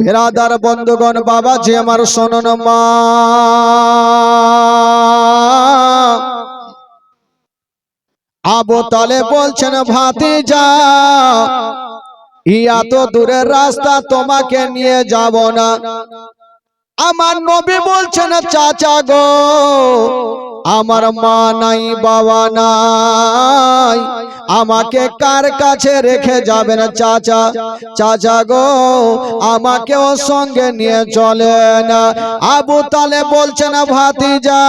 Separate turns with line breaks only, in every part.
বেরাদার বন্ধুগণ বাবা যে আমার শোনন মা। আবু তালে বলছেন ভাতি যা ইয়া তো দূরের রাস্তা তোমাকে নিয়ে যাব না। আমার নবী বলছেন, চাচা গো আমার মা নাই, বাবা নাই। আমাকে কার কাছে রেখে যাবেন চাচা? চাচা গো আমাকে ওর সঙ্গে নিয়ে চলেন আবু তালে বলছেন ভাতিজা,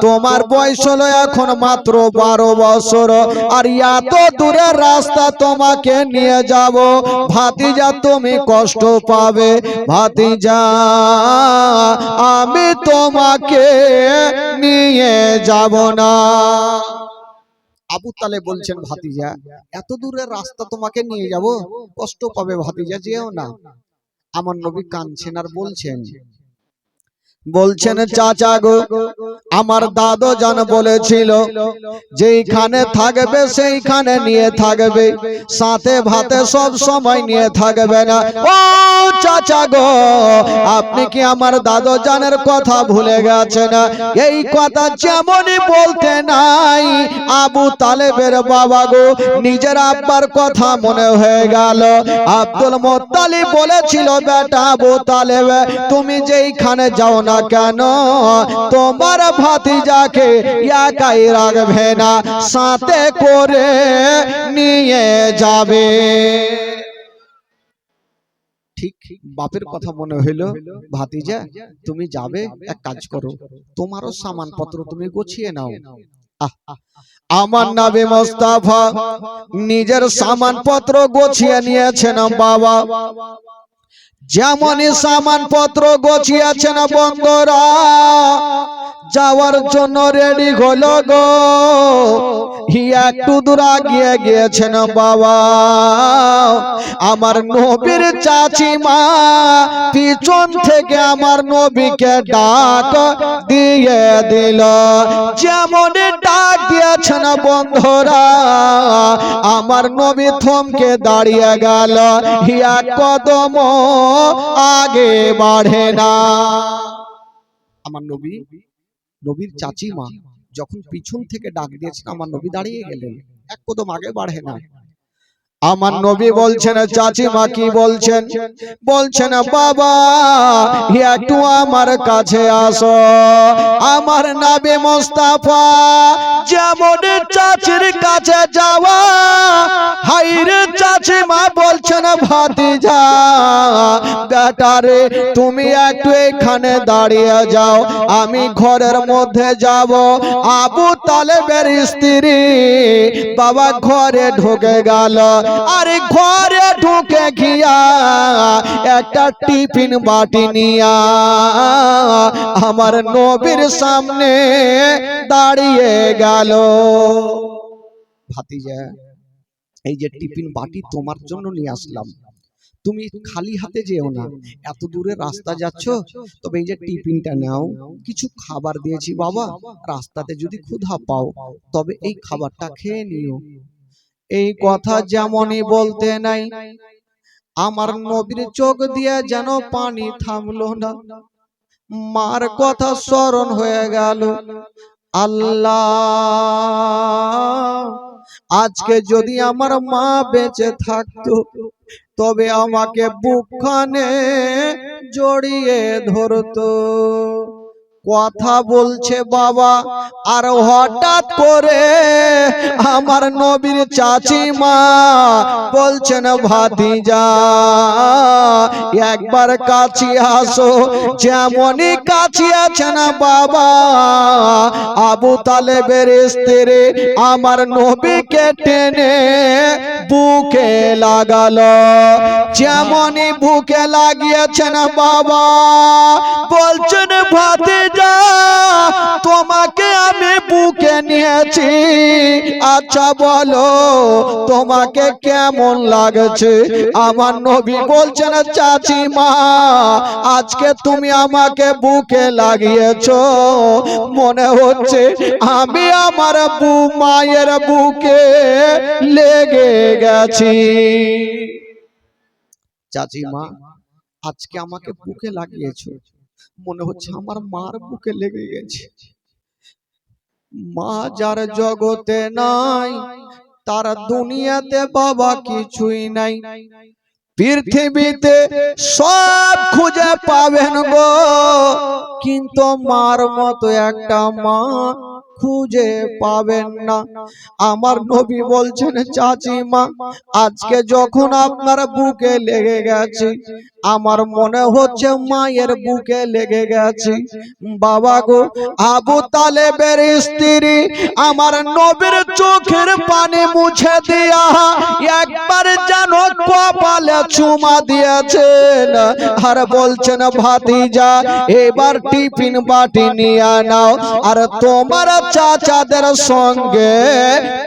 তোমার বয়স হলো এখন মাত্র বারো বছর। আর এত দূরের রাস্তা তোমাকে নিয়ে যাব। ভাতিজা, তুমি কষ্ট পাবে। ভাতিজা, আমি তোমাকে নিয়ে যাব না। আবু তালে বলছেন, ভাতিজা, এত দূরের রাস্তা তোমাকে নিয়ে যাব, কষ্ট পাবে ভাতিজা, যেও না। আমার নবী কাঁদছেন আর বলছেন বলছেন চাচা গো আমার দাদু জান বলেছিল যেইখানে থাকবে সেইখানে নিয়ে থাকবে সাথে ভাতে সব সময় নিয়ে থাকবে না। ও চাচা গো আপনি কি আমার দাদু জানের কথা ভুলে গেছেন? এই কথা যেমনই বলতে নাই আবু তালেবের বাবা গো নিজের আব্বার কথা মনে হয়ে গেল। আব্দুল মোত্তালিব বলেছিল বেটা আবু তালেব তুমি যেইখানে যাও না কেন? তোমার ভাতিজাকে একাই রাখবে না, সাথে করে নিয়ে যাবে। বাপের কথা মনে হইল, ভাতিজা, তুমি যাবে, এক কাজ করো, তোমারও সামানপত্র তুমি গুছিয়ে নাও। আমার নাবি মোস্তাফা নিজের সামানপত্র গুছিয়ে নিয়েছেন, বাবা। যেমনই সামানপত্র গোছিয়েছেন বন্ধুরা, যাওয়ার জন্য রেডি হলো গো। একটু দূর আগিয়ে গিয়েছেন বাবা। আমার নবীর চাচিমা পিছন থেকে আমার নবীকে ডাক দিয়ে দিল। যেমন ডাক দিয়েছেন বন্ধুরা, আমার নবী থমকে দাঁড়িয়ে গেল। হিয়া কদম আগে বাড়ে না। আমার নবী, নবীর চাচিমা যখন পিছন থেকে ডাক দিয়েছেন, আমার নবী দাঁড়িয়ে গেলেন। এক কদম আগে বাড়ে না। আমার নবী বলছেন, চাচিমা কি বলছেন? বলছেন, বাবা একটু আমার কাছে আসো। আমার নাবে মোস্তাফা যেমন চাচির কাছে যাওয়া, হাইরে চাচিমা বলছেন, ভাতিজা, বেটারে, তুমি একটু এখানে দাঁড়িয়ে যাও, আমি ঘরের মধ্যে যাব। আবু তালেবের স্ত্রী বাবা ঘরে ঢুকে গেল। আরে ঘরে ঢুকে গিয়া একটা টিফিন বাটি নিয়া আমার নবীর সামনে দাঁড়িয়ে গেল। ভাতিজা, এই যে টিফিন বাটি তোমার জন্য নিয়ে আসলাম। তুমি খালি হাতে যেও না, এত দূরে রাস্তা যাচ্ছ, তবে এই যে টিফিনটা নাও, কিছু খাবার দিয়েছি বাবা, রাস্তাতে যদি ক্ষুধা পাও, তবে এই খাবারটা খেয়ে নিও। এই কথা যেমনই বলতে নাই আমার নবীর চোখ দিয়ে যেন পানি থামলো না। মার কথা স্মরণ হয়ে গেল। আল্লাহ আজকে যদি আমার মা বেঁচে থাকতো তবে আমাকে বুকখানে জড়িয়ে ধরতো। কথা বলছে বাবা, আর হঠাৎ করে আমার নবীর চাচিমা বলছেন, ভাতিজা, একবার কাছে আসো। যেমনই কাছে আছেন বাবা, আবু তালেবের স্ত্রী আমার নবীকে টেনে বুকে লাগালো। যেমনই বুকে লাগিয়েছেন বাবা, বলছেন, ভাতিজা তোমাকে আমি বুকে নিয়েছি। আচ্ছা বলো, তোমাকে কেমন লাগছে? আমার নবী বলছেন, চাচিমা, আজকে তুমি আমাকে বুকে লাগিয়েছো। মনে হচ্ছে আমি আমার বু মায়ের বুকে লেগে গেছি। চাচিমা, আজকে আমাকে বুকে লাগিয়েছো। মনে হচ্ছে আমার মার বুকে লেগে গেছে। মা যার জগতে নাই তার দুনিয়াতে বাবা কিছুই নাই। পৃথিবীতে সব খুঁজে পাবেন গো। কিন্তু মার মতো একটা মা খুঁজে পাবেন না। আমার নবী বলছেন চাচিমা আজকে যখন আপনার বুকে লেগে গেছে, আমার মনে হচ্ছে মায়ের বুকে লেগে গেছে। বাবা গো, আবু তালেবের স্ত্রী আমার নবীর চোখের পানি মুছে দিয়া একবার যেন কপালে চুমা দিয়েছেন আর বলছেন, ভাতিজা, এবার টিফিন বাটি নিয়ে নাও। আর তোমার চাচাদের সঙ্গে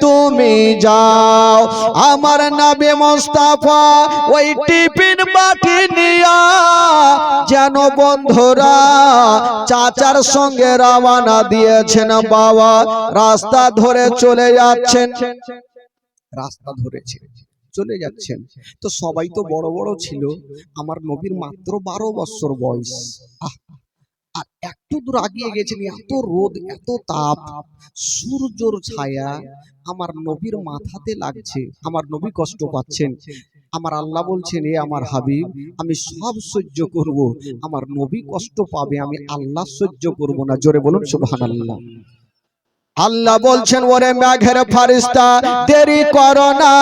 তুমি যাও। আমার নবী মোস্তাফা ওই টিফিন বাটি নিয়া যেন বন্ধুরা চাচার সঙ্গে রওনা দিয়েছেন বাবা। রাস্তা ধরে চলে যাচ্ছেন। রাস্তা ধরেছে চলে যাচ্ছেন। তো সবাই তো বড় বড় ছিল। আমার নবীর মাত্র বারো বছর বয়স। আহ, আর একটু দূর আগিয়ে গেছেন, এত রোদ, এত তাপ, সূর্যর ছায়া আমার নবীর মাথাতে লাগছে, আমার নবী কষ্ট পাচ্ছেন। আমার আল্লাহ বলছেন, এ আমার হাবিব, আমি সব সহ্য করব, আমার নবী কষ্ট পাবে, আমি আল্লাহ সহ্য করব না। জোরে বলুন, সুবহানাল্লাহ। আল্লাহ বলছেন, ওরে মেঘের ফারিস্তা, দেরি করো না।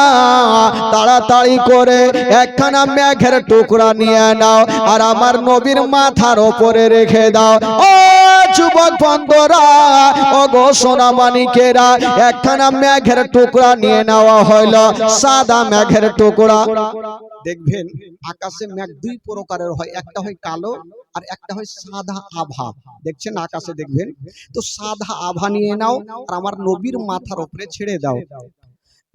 তাড়াতাড়ি করে একখানা মেঘের টুকরা নিয়ে নাও আর আমার নবীর মাথার ওপরে রেখে দাও। ও যুবক বন্ধরা, ও গো সোনা মানিকেরা, একখানা মেঘের টুকরা নিয়ে নেওয়া হইল, সাদা মেঘের টুকরা। দেখবেন, আকাশে মেঘ দুই প্রকারের হয়, একটা হয় কালো আর একটা হয় সাদা আভা। দেখছেন আকাশে দেখবেন? তো সাদা আভা নিয়ে নাও আর আমার নবীর মাথার উপরে ছেড়ে দাও।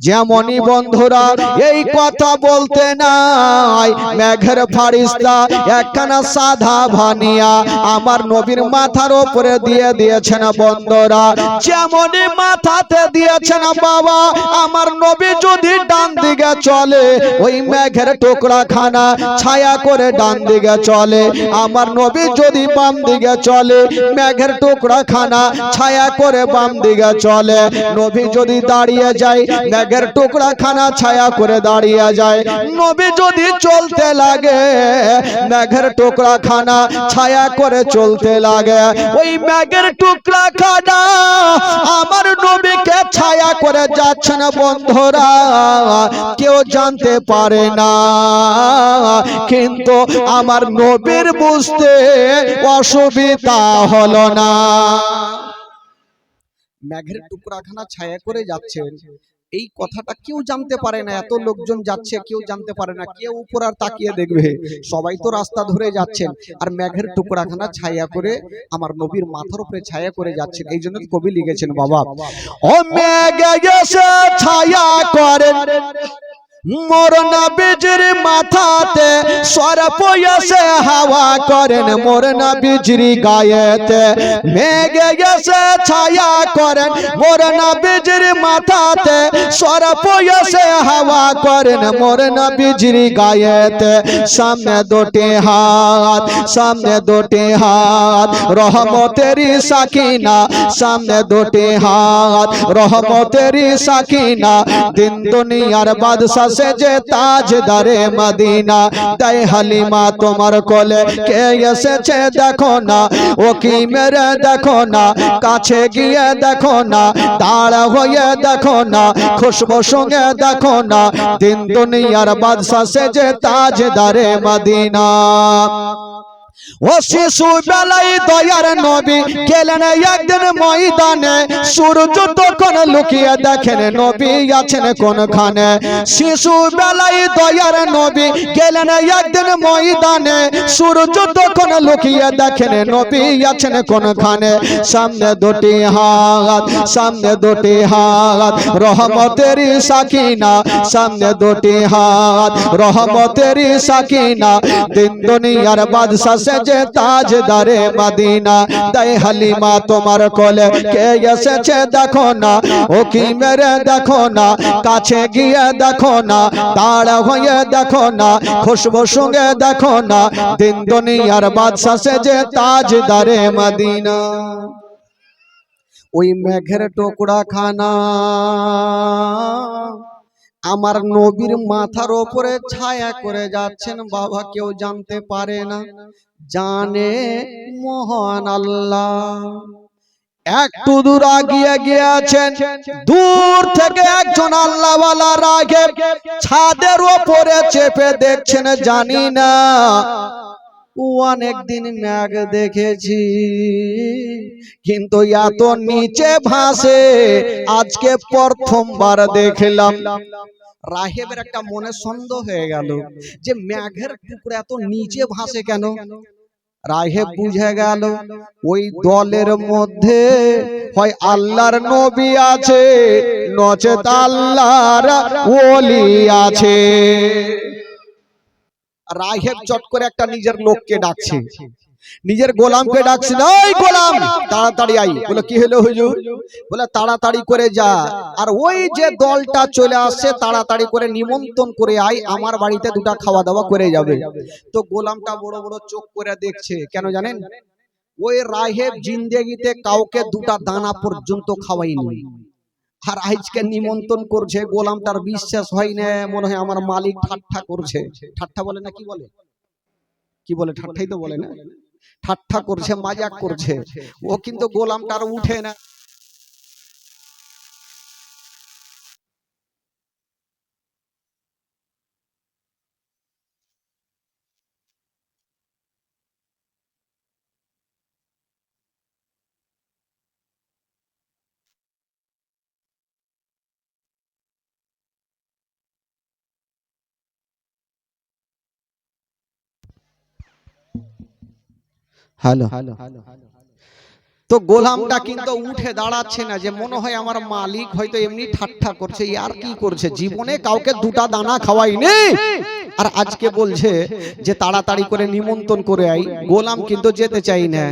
যেমনই বন্ধুরা এই কথা বলতে নাই। মেঘের ফারিস্তা একখানা সাদা ভানিয়া আমার নবীর মাথার উপরে দিয়ে দিয়েছেন বন্ধুরা। যেমনই মাথাতে দিয়েছেন বাবা আমার নবী যদি ডান দিকে চলে ওই মেঘের টুকরা খানা ছায়া করে ডান দিকে চলে। আমার নবী যদি বাম দিকে চলে মেঘের টুকরা খানা ছায়া করে বাম দিকে চলে। নবী যদি দাঁড়িয়ে যায় মেঘের টুকরা খানা ছায়া করে দাঁড়িয়ে যায়। নবী যদি চলতে লাগে মেঘের টুকরা খানা ছায়া করে চলতে লাগে। ওই মেঘের টুকরা খানা আমার নবীকে ছায়া করে যাচ্ছেন বন্ধুরা, কেউ জানতে পারে না। কিন্তু আমার নবীর বুঝতে অসুবিধা হলো না। মেঘের টুকরাখানা ছায়া করে যাচ্ছেন এই কথাটা কেউ জানতে পারে না এত লোকজন যাচ্ছে কেউ জানতে পারে না কেউ উপর আর তাকিয়ে দেখবে। সবাই তো রাস্তা ধরে যাচ্ছেন আর মেঘের টুকরাখানা ছায়া করে আমার নবীর মাথার উপরে ছায়া করে যাচ্ছেন। এই জন্য কবি লিখেছেন বাবা। ও মেঘে ছায়া করে মোর নবীজির মাথাতে সরপ এসে হাওয়া করেন মোর নবীজির গায়েতে মেঘে গেছে ছায়া করেন মোর নবীজির মাথাতে সরপ এসে হাওয়া করেন মোর নবীজির গায়েতে সামনে দুটি হাত সামনে দুটি হাত রহমতেরি সাকিনা সামনে দুটি হাত রহমতেরি সাকিনা দিন দুনিয়ার বাদশা সে যে তাজদারে মদিনা, তাই হালিমা তোমার কোলে কে এসেছে দেখো না ও কি মেরে দেখো না, কাছে গিয়ে দেখো না তাড়া হয়ে দেখো না, খুশবু সঙ্গে দেখো না, দিন দুনিয়ার বাদশা সে যে তাজদারে মদিনা। ও শিশু বেলায় দয়ার নবী গেলেন একদিন ময়দানে। সূর্য তখন লুকিয়ে দেখেন নবী আছেন কোনখানে। শিশু বেলায় দয়ার নবী গেলেন একদিন ময়দানে। সূর্য তখন লুকিয়ে দেখেন নবী আছেন কোনখানে। সামনে দুটি হাত, সামনে দুটি হাত, রহমতের সাকিনা। সামনে দুটি হাত, রহমতের সাকিনা। দিন দুনিয়ার বাদশা সেজে তাজদারে মদিনা তাই হালিমা তোমার কোলে। কে এসেছে দেখো না ও কি মেরে দেখো না, কাছে গিয়ে দেখো না তাড়া হয়ে দেখো না, খুশবু সঙ্গে দেখো না, দিন দুনিয়ার বাদশা সেজে তাজদারে মদিনা। ওই মেঘের টুকরা খানা আমার নবীর মাথার ওপরে ছায়া করে যাচ্ছেন, বাবা কেউ জানতে পারে না। জানে মহান আল্লাহ। একটু দূর আগিয়ে গিয়েছেন, দূর থেকে একজন আল্লাহওয়ালা রাগে ছাদের ওপরে চেপে দেখছেন, জানি না অনেকদিন ম্যাগ দেখেছি, কিন্তু এত নিচে ভাসে, আজকে প্রথমবার দেখলাম। রাহেবের একটা মনে সন্দেহ হয়ে গেল যে ম্যাঘের টুকরো এত নিচে ভাসে কেন? রাহেব বুঝে গেল, ওই দলের মধ্যে হয় আল্লাহর নবী আছে, নচেত আল্লাহর ওলি আছে। রাহেব চট করে একটা নিজের লোককে ডাকছে। নিজের গোলামকে ডাকছে ওই গোলাম তাড়াতাড়ি আই বলে কি হলো হুজুর? বলে তাড়াতাড়ি করে যা। আর ওই যে দলটা চলে আসছে তাড়াতাড়ি করে নিমন্ত্রণ করে আই আমার বাড়িতে দুটা খাওয়া দাওয়া করে যাবে। তো গোলামটা বড় বড় চোখ করে দেখছে। কেন জানেন? ওই রাহেব জিন্দেগিতে কাউকে দুটা দানা পর্যন্ত খাওয়াইনি আর আজকে নিমন্ত্রণ করছে গোলামটার বিশ্বাস হয় না, মনে হয় আমার মালিক ঠাট্টা করছে। ঠাট্টা বলে না, কি বলে? কি বলে? ঠাট্টাই তো বলে না। ঠাট্টা করছে, মাজাক করছে। ও কিন্তু গোলামটার উঠে না। হ্যালো। তো গোলামটা কিন্তু উঠে দাঁড়াচ্ছে না যে মনে হয় আমার মালিক হয়তো এমনি ঠাট্টা করছে আর কি করছে? জীবনে কাউকে দুটা দানা খাওয়াইনি। আর আজকে বলছে যে তাড়াতাড়ি করে নিমন্ত্রণ করে আই। গোলাম কিন্তু যেতে চাই না।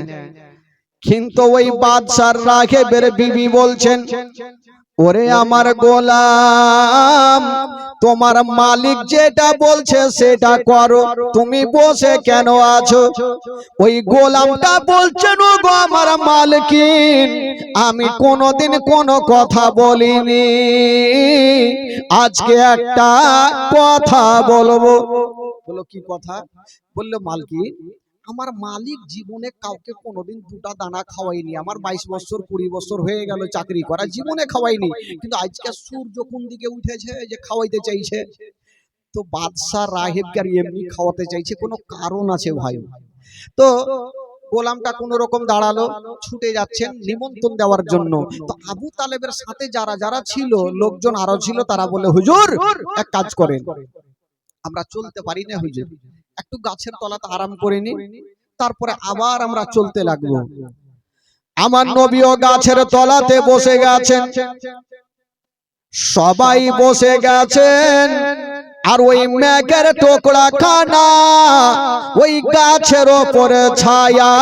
কিন্তু ওই বাদশার রাখে বেড়ে বিবি বলছেন ওরে আমার গোলাম তোমার মালিক যেটা বলছে সেটা করো। তুমি বসে কেন আছো? ওই গোলামটা বলছেন ও গো আমার মালকিন আমি কোনোদিন কোনো কথা বলিনি। আজকে একটা কথা বলব। বলো কি কথা? বলল মালকিন। আমার মালিক জীবনে কাউকে কোনোদিন দুটা দানা খাওয়াইনি, আমার বাইশ বছর, কুড়ি বছর হয়ে গেল চাকরি করা, জীবনে খাওয়াইনি। কিন্তু আজকে সূর্য কোন দিকে উঠেছে যে খাওয়াইতে চাইছে? তো বাদশাহ রাহেবকে এমনি খাওয়াতে চাইছে, কোনো কারণ আছে ভাই? তো গোলামটা কোন রকম দাঁড়াল, ছুটে যাচ্ছেন নিমন্ত্রণ দেওয়ার জন্য। তো আবু তালেবের সাথে যারা যারা ছিল, লোকজন আরও ছিল, তারা বলে, হুজুর, এক কাজ করেন। আমরা চলতে পারি না, হুজুর। একটু গাছের তলাতে আরাম করে নি তারপরে আবার আমরা চলতে লাগবো আমার নবীও গাছের তলাতে বসে গেছেন। সবাই বসে গেছেন। আর ওই মেঘের টোকরা খানা ওই গাছের ওপরে ছায়া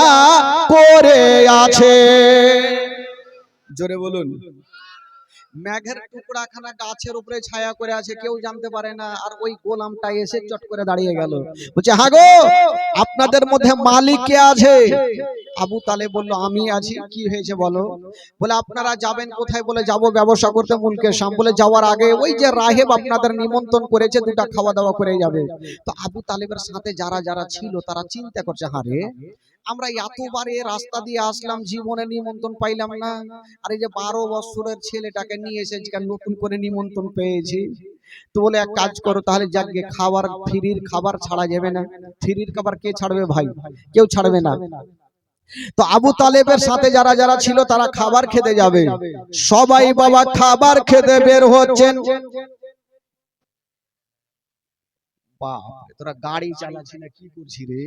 করে আছে। জোরে বলুন। মেঘের টুকরা খানা গাছের উপরে ছায়া করে আছে, কেউ জানতে পারে না, আর ওই গোলামটা এসে চট করে দাঁড়িয়ে গেল। বলছে হ্যাঁ গো, আপনাদের মধ্যে মালিক কে আছে? আবু তালে বলল, আমি আছি, কি হয়েছে বলো? বলে, আপনারা যাবেন কোথায়? বলে, যাব ব্যবসা করতে মুলকে শাম। বলে, যাওয়ার আগে ওই যে রাহেব আপনাদের নিমন্ত্রণ করেছে, দুটা খাওয়া দাওয়া করে যাবে। তো আবু তালেবের সাথে যারা যারা ছিল, তারা চিন্তা করছে, হারে আমরা এতবার রাস্তা দিয়ে আসলাম জীবনে নিমন্ত্রণ পাইলাম না। আর এই যে বারো বছরের ছেলেটাকে নিয়ে এসে নতুন করে নিমন্ত্রণ পেয়েছি। তো বলে এক কাজ করো তাহলে যাকে খাবার ফ্রির খাবার ছাড়া যাবে না। ফ্রির খাবার কে ছাড়বে ভাই? কেউ ছাড়বে না। তো আবু তালেবের সাথে যারা যারা ছিল তারা খাবার খেতে যাবে। সবাই বাবা খাবার খেতে বের হচ্ছেন। বাপ তোরা গাড়ি চালাচ্ছি না কি করছি রে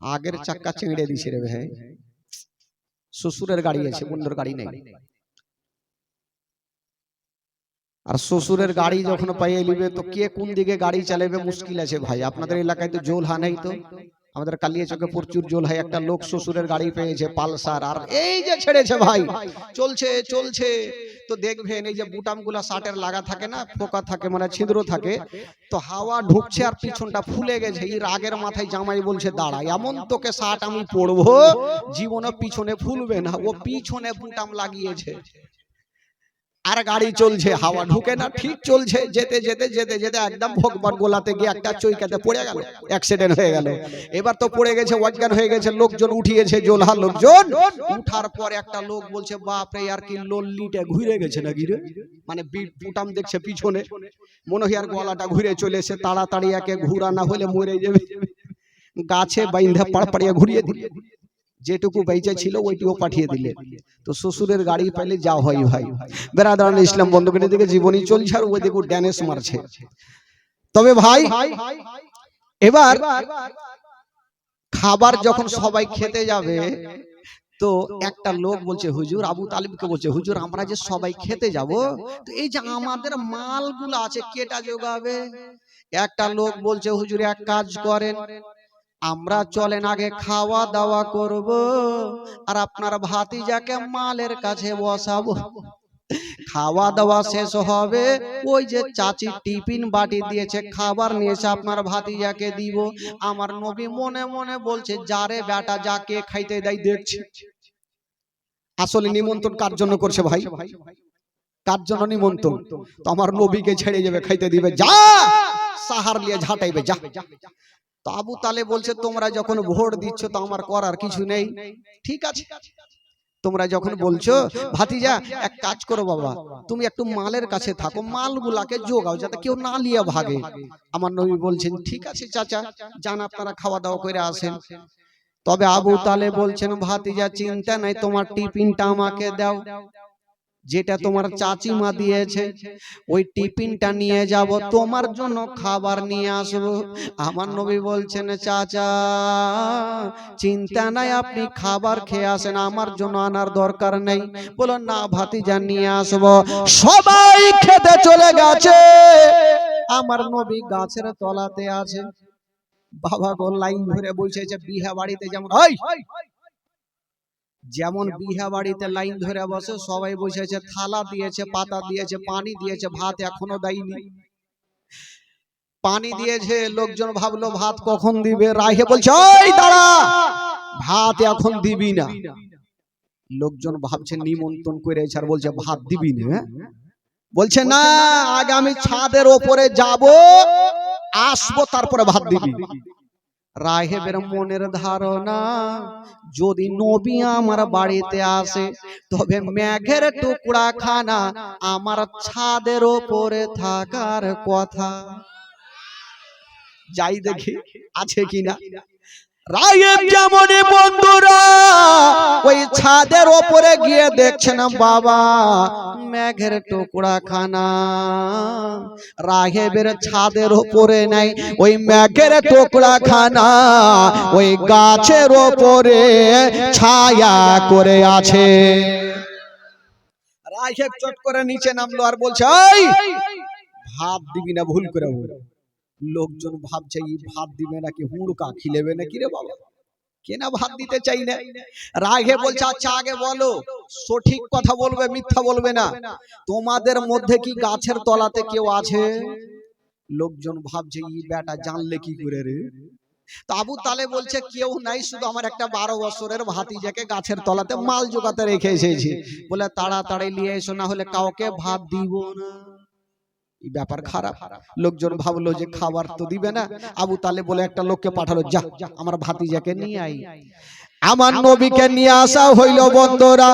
আগের চাক্কা চেঁড়ে দিছে রে ভাই। শ্বশুরের গাড়ি আছে বন্ধুর গাড়ি নেই। আর শ্বশুরের গাড়ি যখন পাইয়ে নিবে তো কে কোন দিকে গাড়ি চালাবে মুশকিল আছে ভাই। আপনাদের এলাকায় তো জোল হা নেই তো আমাদের কালিয়া চোখে প্রচুর জল হয় একটা লোক শ্বশুরের গাড়ি পেয়েছে পালসার। আর এই যে ছেড়েছে ভাই। চলছে। চলছে। তো দেখবেন এই যে বুটামগুলা শার্টের লাগা থাকে না পোকা থাকে মানে ছিদ্র থাকে তো হাওয়া ঢুকছে আর পিছনটা ফুলে গেছে এই রাগের মাথায় জামাই বলছে দাঁড়া এমন তোকে শার্ট আমি পরবো জীবনে পিছনে ফুলবে না। ও পিছনে বুটাম লাগিয়েছে। আর গাড়ি চলছে, হাওয়া ঢুকে না, ঠিক চলছে, যেতে যেতে যেতে যেতে একদম ভগবান গোলাতে গিয়ে একটা চৈকাতে পড়ে গেল অ্যাক্সিডেন্ট হয়ে গেল। এবার তো পড়ে গেছে, অজ্ঞান হয়ে গেছে, লোকজন উঠিয়েছে জোলহা লোকজন। উঠার পর একটা লোক বলছে, বাপ রে, আর কি লল্লিটা ঘুরে গেছে নাকি রে? মানে বুটাম দেখছে পিছনে। মনে হয় আর গলাটা ঘুরে চলে এসে তাড়াতাড়ি একে ঘুরা না হলে মরে যাবে। গাছে বাইন্ধা পাড়পাড়িয়া ঘুরিয়ে দিলে। যেটুকু বেঁচে ছিল ওইটিও পাঠিয়ে দিলে তো শ্বশুরের গাড়ি পাইলে যা হয়। ভাই বেড়াদারান ইসলাম বন্ধুকে দিকে জীবনী চলছে আর ওই দিকে ড্যানেস মারছে। তবে ভাই এবার খাবার যখন সবাই খেতে যাবে তো একটা লোক বলছে হুজুর আবু তালিবকে বলছে হুজুর আমরা যে সবাই খেতে যাব তো এই যে আমাদের মালগুলো আছে কেটা যোগাবে একটা লোক বলছে হুজুর এক কাজ করেন আমরা চলেন আগে খাওয়া দাওয়া করব আর আপনার ভাতিজাকে মালের কাছে বসাবো। খাওয়া দাওয়া শেষ হবে, ওই যে চাচি টিফিন বাটি দিয়েছে, খাবার নিয়েছে আপনার ভাতিজাকে দিব। আমার নবী মনে মনে বলছে যারে বেটা যাকে খাইতে দেয়, দেখছি। আসলে নিমন্ত্রণ কার জন্য করছে ভাই? কার জন্য নিমন্ত্রণ? তো আমার নবীকে ছেড়ে যাবে, খাইতে দিবে। যা! সাহার লিয়ে ঝাঁটাইবে, যা। তো আবু তালে বলছে তোমরা যখন ভোট দিচ্ছ তো আমার করার কিছু নেই। ঠিক আছে? তোমরা যখন বলছো ভাতিজা এক কাজ করো বাবা তুমি একটু মালের কাছে থাকো মালগুলাকে যোগাও যাতে কেউ না লিয়া ভাগে। আমার নবী বলছেন ঠিক আছে চাচা যান আপনারা খাওয়া দাওয়া করে আসেন। তবে আবু তালে বলছেন ভাতিজা চিন্তা নাই তোমার টিফিনটা আমাকে দাও। যেটা তোমার চাচিমা দিয়েছে ওই টিফিনটা নিয়ে যাব তোমার জন্য খাবার নিয়ে আসব। আমার নবী বলছেন চাচা চিন্তা নাই আপনি খাবার খেয়ে আসেন আমার জন্য আনার দরকার নেই। বলো না ভাতিজা নিয়ে আসব। সবাই খেতে চলে গেছে। আমার নবী গাছের তলাতে আছে। বাবা গো লাইন ধরে বসেছে বিহা বাড়িতে যেমন ওই যেমন বিহা বাড়িতে লাইন ধরে বসে সবাই বসেছে থালা দিয়েছে পাতা দিয়েছে পানি দিয়েছে ভাত এখনও দেয়নি। পানি দিয়েছে লোকজন ভাবলো ভাত কখন দিবে? রাহে বলছে ওই দাঁড়া ভাত এখন দিবি না। লোকজন ভাবছে নিমন্ত্রণ করেছে আর বলছে ভাত দিবি না? বলছে না আগে আমি ছাদের ওপরে যাব আসব তারপরে ভাত দিবি। রাহেবের মনের ধারণা, যদি নবী আমার বাড়িতে আসে, তবে মেঘের টুকরা খানা আমার ছাদের ওপরে থাকার কথা। যাই দেখি, আছে কিনা? রায়ের যেমন বন্ধুরা, ওই ছাদের ওপরে গিয়ে দেখছে না বাবা, মেঘের টুকরা খানা রাহেবের ছাদের ওপরে নাই, ওই মেঘের টুকরা খানা ওই গাছের ওপরে ছায়া করে আছে। রাহেব চট করে নিচে নামলো আর বলছে ভাত দিবি না, ভুল করে বল। লোকজন ভাবছে এই ভাত দিবে নাকি হুড়কা খিলেবে নাকি রে বাবা? কেনা ভাত দিতে চাই না। রাগে বলছে আচ্ছা আগে বলো, সঠিক কথা বলবে, মিথ্যা বলবে না। তোমাদের মধ্যে কি গাছের তলাতে কেউ আছে? লোকজন ভাবছে, ই বেটা জানলে কি করে রে? আবু তালে বলছে, কেউ নাই, শুধু আমার একটা বারো বছরের ভাতিজাকে গাছের তলাতে মাল জোগাতে রেখে এসেছি। বলে, তাড়াতাড়ি নিয়ে এসো, না হলে কাউকে ভাত দিব না। ব্যাপার খারাপ। লোকজন ভাবলো যে খাবার তো দিবে না। আবু তালে বলে একটা লোককে পাঠালো যা আমার ভাতিজাকে নিয়ে আই আমার নবীকে নিয়ে আসা হইল বন্ধুরা।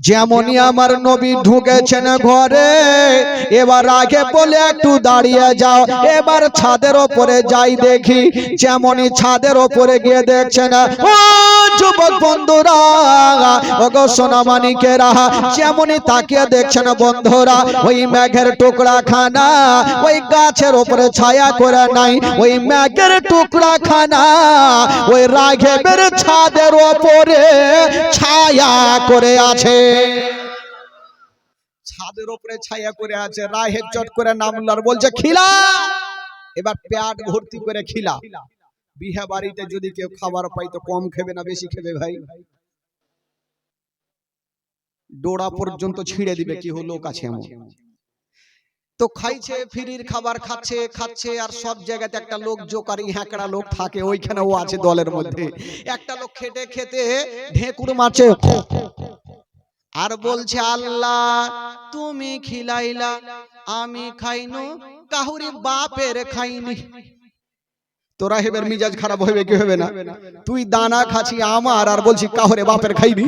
যেমনই আমার নবী ঢুকেছেন ঘরে এবার আগে বলে একটু দাঁড়িয়ে যাও। এবার ছাদের ওপরে যাই দেখি। যেমনই ছাদের ওপরে গিয়ে দেখছেন ও যুবক বন্ধুরা ওগো সোনামানিকেরা যেমনই তাকিয়ে দেখছেন বন্ধুরা ওই মেঘের টুকরা খানা ওই গাছের ওপরে ছায়া করে নাই ওই মেঘের টুকরা খানা ওই রাঘেবের ছাদের ওপরে ছায়া করে আছে। ছাদের ওপরে ছায়া করে আছে রাহেব চট করে নামলো আর বলছে, খিলা! এবার প্যাট ভর্তি করে খিলা। বিহা বাড়িতে যদি কেউ খাবার পাই তো কম খেবে না, বেশি খেবে ভাই। ডোড়া পর্যন্ত ছিঁড়ে দিবে, কি হলো কাছে তো খাইছে, ফ্রির খাবার খাচ্ছে খাচ্ছে, আর সব জায়গাতে একটা লোক, জোকারি হ্যাঁকড়া লোক থাকে, ওইখানে ও আছে দলের মধ্যে। একটা লোক খেটে খেতে ঢেকুর মারছে। আর বলছে আল্লাহ তুমি খিলাইলা আমি খাইনু কাহুরি বাপের খাইনি। তোরা হেবের মিজাজ খারাপ হবে কি হবে না? তুই দানা খাচ্ছি আমার আর বলছি কাহরে বাপের খাইবি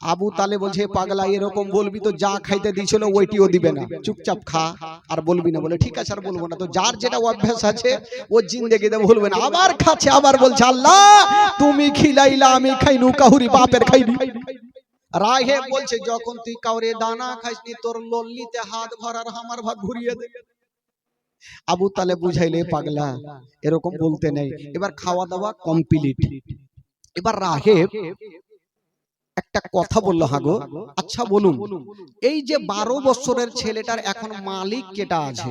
আবু তালে বলছে পাগলা এরকম বলবি তো যা খাইতে দিয়েছিল ওইটিও দিবে না। চুপচাপ খা আর বলবি না বলে ঠিক আছে আর বলব না। তো যার যেটা অভ্যাস আছে ও জিন্দেগিতে বলবে না। আবার খাচ্ছে আবার বলছে আল্লাহ তুমি খিলাইলা আমি খাইনু কাহুরি বাপের খাইবি রাহে বলছে যখন তুই কাউরে দানা খাইসনি তোর লল্লিতে হাত ভরার আমার ভাত ঘুরিয়ে দে। আবু তালে বুঝাইলে পাগলা। এরকম বলতে নেই। এবার খাওয়া দাওয়া কমপ্লিট এবার রাহেব একটা কথা বলল হাগো আচ্ছা বলুন এই যে বারো বছরের ছেলেটার এখন মালিক কেটা আছে?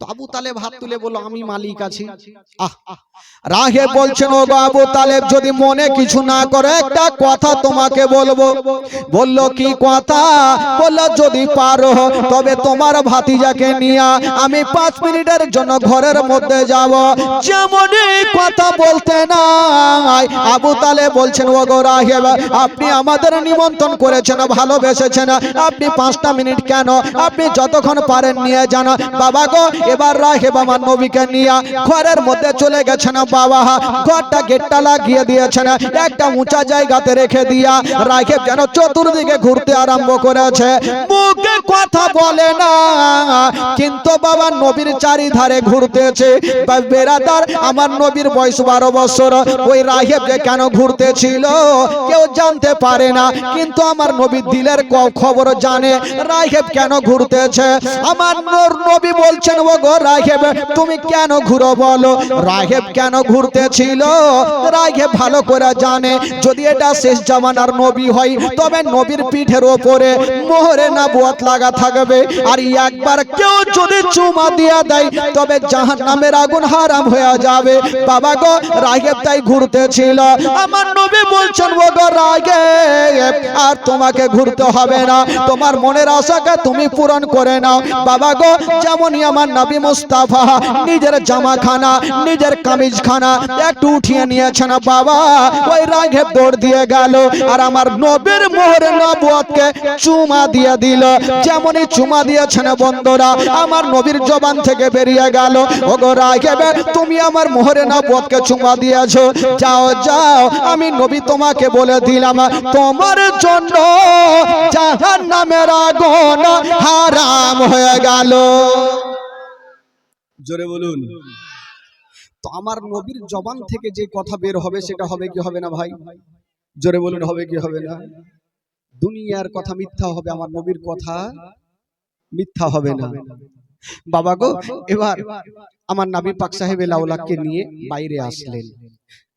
তো আবু তালেব হাত তুলে বলল আমি মালিক আছি। আহ রাহে বলছেন ও আবু তালেব যদি মনে কিছু না করে একটা কথা তোমাকে বলব। বলল কি কথা? বলল যদি পারো তবে তোমার ভাতিজাকে নিয়ে আমি পাঁচ মিনিটের জন্য ঘরের মধ্যে যাব। যেমনই কথা বলতে নাই আবু তালে বলছেন ও গো রাহেব আপনি আমাদের নিমন্ত্রণ করেছেন, ভালোবেসেছেন। আপনি পাঁচটা মিনিট কেন? আপনি যতক্ষণ পারেন নিয়ে যান। বাবা গো, এবার রাহেব আমার নবীকে নিয়ে ঘরের মধ্যে চলে গেছেন। বাবা, ঘরটা গেটটা লাগিয়ে দিয়েছেন। একটা উঁচা জায়গাতে রেখে দিয়া রাহেব যেন চতুর্দিকে ঘুরতে আরম্ভ করেছে। মুখে কথা বলে না, কিন্তু বাবা নবীর চারিধারে ঘুরতেছে। বা বেরাদার আমার নবীর বয়স বারো বছর। ওই রাহেব যে কেন ঘুরতেছিল? কেউ জানতে পারে না, কিন্তু আমার নবীর দিলের খবর জানে। রাহেব কেন ঘুরতেছে? আমার নবী বলছেন ও গো রাহেব তুমি কেন ঘুরো বলো? রাহেব কেন ঘুরতেছিল? রাহেব ভালো করে জানে। যদি এটা শেষ জামানার নবী হয়, তবে নবীর পিঠের ওপরে মোহরে না বুয়াত লাগা থাকবে। আর একবার কেউ যদি চুমা দিয়া দেয়, তবে জাহান নামের আগুন হারাম হয়ে যাবে। বাবা গো রাগেব তাই ঘুরতেছিল। আমার নবী বলছেন ও গো রাগেব আর তোমাকে ঘুরতে হবে না। তোমার মনের আশাকে তুমি পূরণ করে নাও। বাবা গো, যেমনই আমার নবী মুস্তাফা, নিজের জামা খানা নিজের কামিজ খানা একটু উঠিয়ে নিয়েছেন বাবা। ওই রাঘেব দৌড় দিয়ে গেল আর আমার নবীর মোহরে নবুয়তকে চুমা দিয়ে দিল। যেমনই চুমা দিয়েছেন বন্ধুরা, আমার নবীর জবান থেকে বেরিয়ে গেল। ওগো রাঘেব তুমি আমার মোহরে নবুয়তকে চুমা দিয়েছ। যাও যাও, আমি নবী তোমাকে বলে দিলাম তোমার জন্য জাহান নামের আগুন হারাম হয়ে গেল। জোরে বলুন। তো আমার নবীর জবান থেকে যে কথা বের হবে সেটা হবে কি হবে না ভাই? জোরে বলুন, হবে কি হবে না? দুনিয়ার কথা মিথ্যা হবে, আমার নবীর কথা মিথ্যা হবে না। বাবা গো, এবার আমার নাবি পাক সাহেব লাউলাকে নিয়ে বাইরে আসলেন।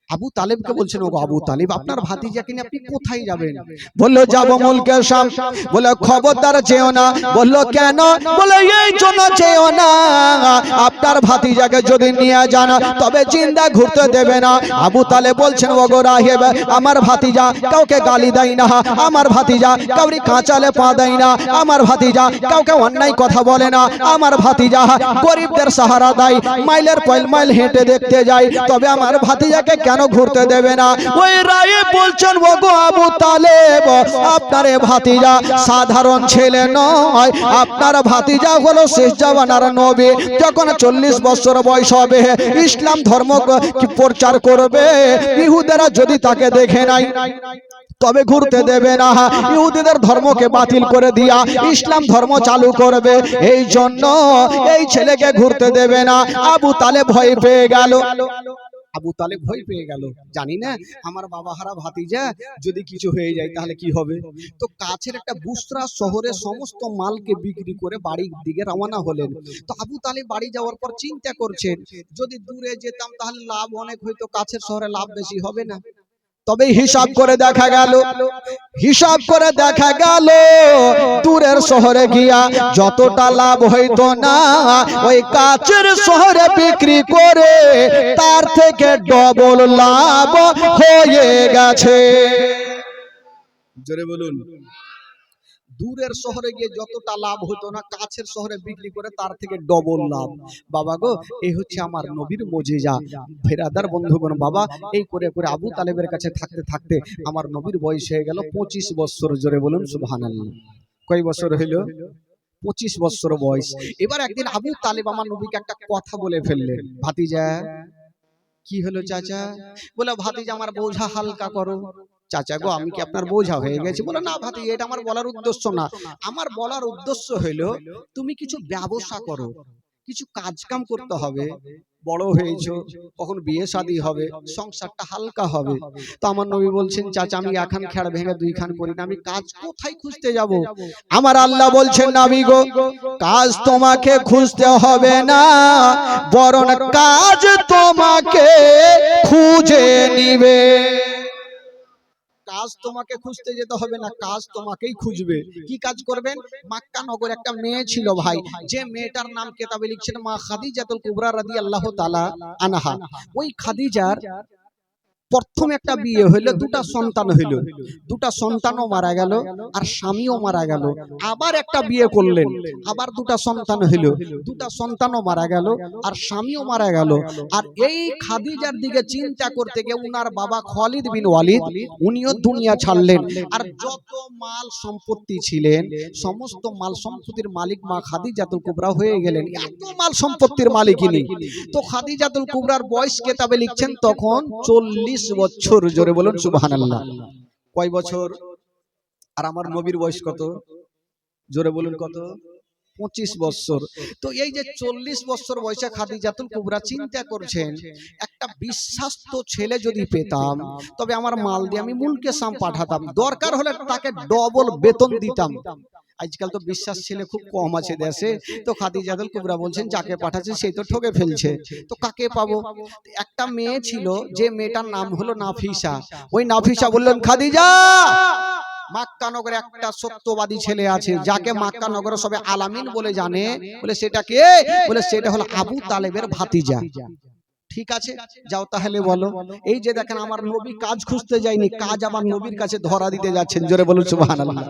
আবু তালেবকে বলছেন ও আবু তালেব আপনার ভাতিজাকে নিয়ে আপনি কোথায় যাবেন? বলল যাব মুলকের শাম বলে খবরদার যেও না। বলল কেন? বলে এই জন্য যেও না। আপনার ভাতিজাকে যদি নিয়ে যান তবে জিন্দা ঘুরতে দেবে না। আবু তালে বলছেন ওগো রাহেব আমার ভাতিজা কাউকে গালি দেয় না। আমার ভাতিজা কাউরি কাঁচালে পা দেয় না। আমার ভাতিজা কাউকে অন্যায় কথা বলে না। আমার ভাতিজা গরিবদের সাহারা দেয়। মাইলের পয়ল মাইল হেঁটে দেখতে যায়। তবে আমার ভাতিজাকে কেন ঘুরতে দেবে না? ওই রায়ে বলছেন, ওগো আবু তালেব, আপনার ভাতিজা সাধারণ ছেলে নয়। আপনার ভাতিজা হলো শেষ জামানার নবী। যখন চল্লিশ বছর বয়স হবে, ইসলাম ধর্ম প্রচার করবে? ইহুদেরা যদি তাকে দেখে নাই, তবে ঘুরতে দেবে না। ইহুদিদের ধর্মকে বাতিল করে দিয়া ইসলাম ধর্ম চালু করবে। এই জন্য এই ছেলেকে ঘুরতে দেবে না। আবু তালে ভয় পেয়ে গেল। আবু তালে ভয় পেয়ে গেল। জানি না আমার বাবা হারা ভাতিজা, যদি কিছু হয়ে যায় তাহলে কি হবে? তো কাছের একটা বুসরা শহরে সমস্ত মালকে বিক্রি করে বাড়ির দিকে রওনা হলেন। তো আবু তালে বাড়ি যাওয়ার পর চিন্তা করছেন, যদি দূরে যেতাম তাহলে লাভ অনেক হয়তো কাছের শহরে লাভ বেশি হবে না। তবে হিসাব করে দেখা গেল, হিসাব করে দেখা গেল, দূরের শহরে গিয়া যতটা লাভ হইতো না, ওই কাছের শহরে বিক্রি করে তার থেকে ডবল লাভ হয়ে গেছে। জোরে বলুন। দূরের শহরে গিয়ে যতটা লাভ হতো না, কাছের শহরে বিক্রি করে তার থেকে ডবল লাভ। বাবা গো এই হচ্ছে আমার নবীর মজিজা। ফেরাদার বন্ধুগণ, বাবা, এই করে করে আবু তালেবের কাছে থাকতে থাকতে আমার নবীর বয়স হয়ে গেল পঁচিশ বছর, জোরে বলুন, সুবহানাল্লাহ। কয় বছর হইল? পঁচিশ বছর বয়স। এবার একদিন আবু তালেব আমার নবীকে একটা কথা বলে ফেললেন। ভাতিজা, কি হলো চাচা? বলে, ভাতিজা, আমার বোঝা হালকা করো। চাচা গো আমি কি আপনার বোঝা হয়ে গেছি? বলে না ভাতি এটা আমার বলার উদ্দেশ্য না। আমার বলার উদ্দেশ্য হলো তুমি কিছু ব্যবসা করো কিছু কাজ কাম করতে হবে বড় হয়েছো কখন বিয়ে শাদী হবে সংসারটা হালকা হবে। তো আমার নবী বলছেন চাচা আমি এখান খেড় ভেঙে দুই খান করি না আমি কাজ কোথায় খুঁজতে যাব? আমার আল্লাহ বলছেন নাবি গো কাজ তোমাকে খুঁজতে হবে না বরং কাজ তোমাকে খুঁজে নিবে কাজ তোমাকে খুঁজতে যেতে হবে না, কাজ তোমাকেই খুঁজবে। কি কাজ করবেন? মাক্কা নগর একটা মেয়ে ছিল ভাই, যে মেয়েটার নাম কেতাবে লিখছেন মা খাদিজাতুল কুবরা রাদিয়াল্লাহু তাআলা আনহা। ওই খাদিজার প্রথম একটা বিয়ে হইল দুটা সন্তান হইল। দুটা সন্তানও মারা গেল আর স্বামীও মারা গেল। আবার একটা বিয়ে করলেন আবার দুটা সন্তান হইল। দুটা সন্তানও মারা গেল আর স্বামীও মারা গেল। আর এই খাদিজার দিকে চিন্তা করতে গিয়ে উনার বাবা খালিদ বিন ওয়ালিদ উনিও দুনিয়া ছাড়লেন। আর যত মাল সম্পত্তি ছিলেন সমস্ত মাল সম্পত্তির মালিক মা খাদিজাতুল কুবরা হয়ে গেলেন। এত মাল সম্পত্তির মালিকিনী তো খাদিজাতুল কুবরার বয়স কেতাবে লিখছেন তখন চল্লিশ বছর জোরে বলুন সুবহানাল্লাহ। কয় বছর? আর আমার নবীর বয়স কত? জোরে বলুন কত? পঁচিশ বছর। তো এই যে চল্লিশ বছর বয়সে খাদিজাতুল কুবরা চিন্তা করছেন, একটা বিশ্বাস্ত ছেলে যদি পেতাম, তবে আমার মাল দিয়ে আমি মুলকে সাম পাঠাতাম। দরকার হলে তাকে ডবল বেতন দিতাম। আজকাল তো বিশ্বাস ছেলে খুব কম আছে দেশে। তো খাদিজাতুল কুবরা বলছেন যাকে পাঠাচ্ছে সেই তো ঠকে ফেলছে। তো কাকে পাবো? একটা মেয়ে ছিল যে মেয়েটার নাম হলো নাফিসা। ওই নাফিসা বললেন খাদিজা! মাক্কানগরে একটা সত্যবাদী ছেলে আছে যাকে মাক্কা নগরে সবে আলামিন বলে জানে বলে সেটা কে? বলে সেটা হলো আবু তালেবের ভাতিজা। ঠিক আছে? যাও তাহলে বলো। এই যে দেখেন আমার নবী কাজ খুঁজতে যায়নি কাজ আমার নবীর কাছে ধরা দিতে যাচ্ছেন জোরে বলুন সুবহানাল্লাহ